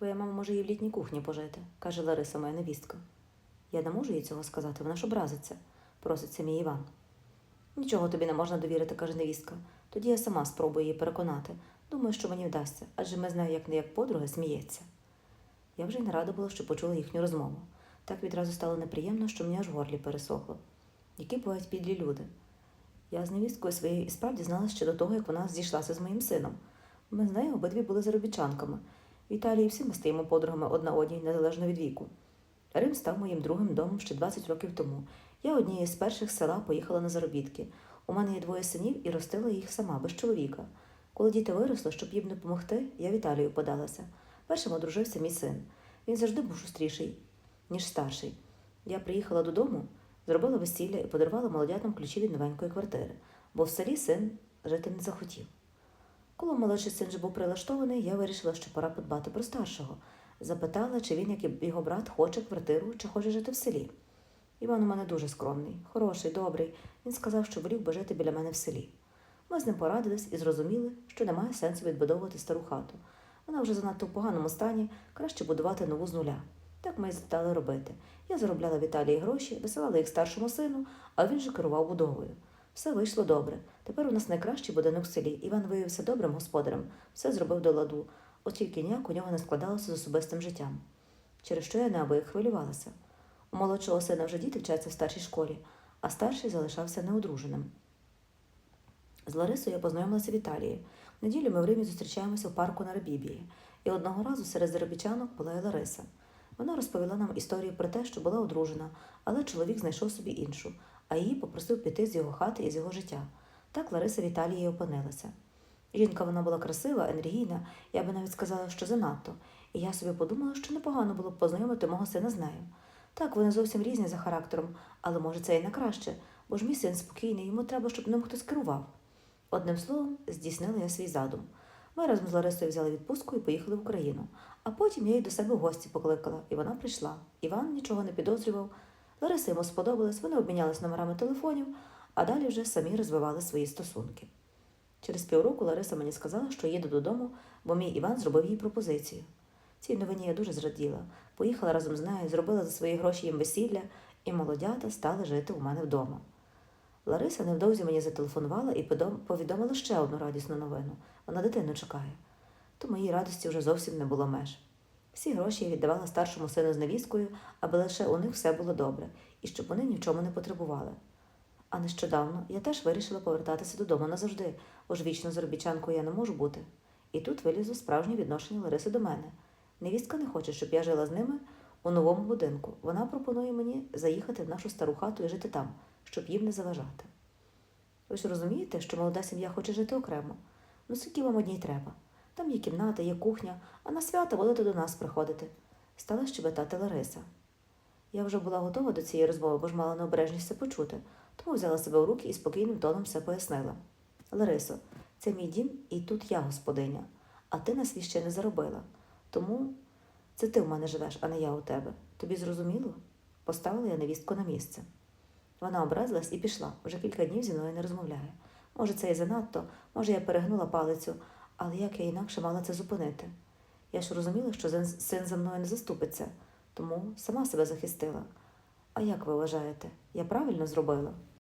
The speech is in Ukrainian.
Твоя мама може і в літній кухні пожити, каже Лариса, моя невістка. Я не можу їй цього сказати, вона ж образиться, проситься мій Іван. Нічого тобі не можна довірити, каже невістка. Тоді я сама спробую її переконати. Думаю, що мені вдасться, адже ми з нею як не як подруги сміється. Я вже й не рада була, що почула їхню розмову. Так відразу стало неприємно, що мені аж в горлі пересохло. Які бувають підлі люди. Я з невісткою своєю і справді знала ще до того, як вона зійшлася з моїм сином. Ми з нею обидві були заробітчанками. В Італії всі ми стаємо подругами одна одній, незалежно від віку. Рим став моїм другим домом ще 20 років тому. Я однією з перших села поїхала на заробітки. У мене є двоє синів і ростила їх сама, без чоловіка. Коли діти виросли, щоб їм допомогти, я в Італію подалася. Першим одружився мій син. Він завжди був шустріший, ніж старший. Я приїхала додому, зробила весілля і подарувала молодятам ключі від новенької квартири, бо в селі син жити не захотів. Коли молодший син вже був прилаштований, я вирішила, що пора подбати про старшого. Запитала, чи він, як і його брат, хоче квартиру, чи хоче жити в селі. Іван у мене дуже скромний, хороший, добрий. Він сказав, що волів би жити біля мене в селі. Ми з ним порадились і зрозуміли, що немає сенсу відбудовувати стару хату. Вона вже занадто в поганому стані, краще будувати нову з нуля. Так ми і стали робити. Я заробляла в гроші, висилала їх старшому сину, а він же керував будовою. Все вийшло добре. Тепер у нас найкращий будинок в селі. Іван виявився добрим господарем, все зробив до ладу, от тільки ніяк у нього не складалося з особистим життям. Через що я неабияк хвилювалася. У молодшого сина вже діти вчаться в старшій школі, а старший залишався неодруженим. З Ларисою я познайомилася в Італії. В неділю ми в Римі зустрічаємося в парку на Рабібії. І одного разу серед заробітчанок була і Лариса. Вона розповіла нам історію про те, що була одружена, але чоловік знайшов собі іншу, а її попросив піти з його хати і з його життя. Так Лариса в Італії опинилася. Жінка вона була красива, енергійна, я би навіть сказала, що занадто, і я собі подумала, що непогано було б познайомити мого сина з нею. Так, вони зовсім різні за характером, але може це і не краще, бо ж мій син спокійний, йому треба, щоб ним хтось керував. Одним словом, здійснила я свій задум. Ми разом з Ларисою взяли відпустку і поїхали в Україну. А потім я її до себе в гості покликала, і вона прийшла. Іван нічого не підозрював. Лариса йому сподобалась, вони обмінялись номерами телефонів, а далі вже самі розвивали свої стосунки. Через півроку Лариса мені сказала, що їде додому, бо мій Іван зробив їй пропозицію. Цій новині я дуже зраділа. Поїхала разом з нею, зробила за свої гроші їм весілля, і молодята стали жити у мене вдома. Лариса невдовзі мені зателефонувала і повідомила ще одну радісну новину. Вона дитину чекає. То моїй радості вже зовсім не було меж. Всі гроші я віддавала старшому сину з невісткою, аби лише у них все було добре, і щоб вони ні не потребували. А нещодавно я теж вирішила повертатися додому назавжди, бо ж вічно заробітчанкою я не можу бути. І тут вилізло справжнє відношення Лариси до мене. Невістка не хоче, щоб я жила з ними у новому будинку. Вона пропонує мені заїхати в нашу стару хату і жити там, щоб їм не заважати. Ви ж розумієте, що молода сім'я хоче жити окремо? Ну, скільки вам одній треба? Там є кімната, є кухня, а на свята будете до нас приходити. Стала щебетати Лариса. Я вже була готова до цієї розмови, бо ж мала необережність це почути, тому взяла себе в руки і спокійним тоном все пояснила. Ларисо, це мій дім, і тут я господиня, а ти на свій ще не заробила. Тому це ти в мене живеш, а не я у тебе. Тобі зрозуміло? Поставила я невістку на місце. Вона образилась і пішла. Вже кілька днів зі мною не розмовляє. Може, це і занадто, може, я перегнула палицю, але як я інакше мала це зупинити? Я ж розуміла, що син за мною не заступиться, тому сама себе захистила. А як ви вважаєте, я правильно зробила?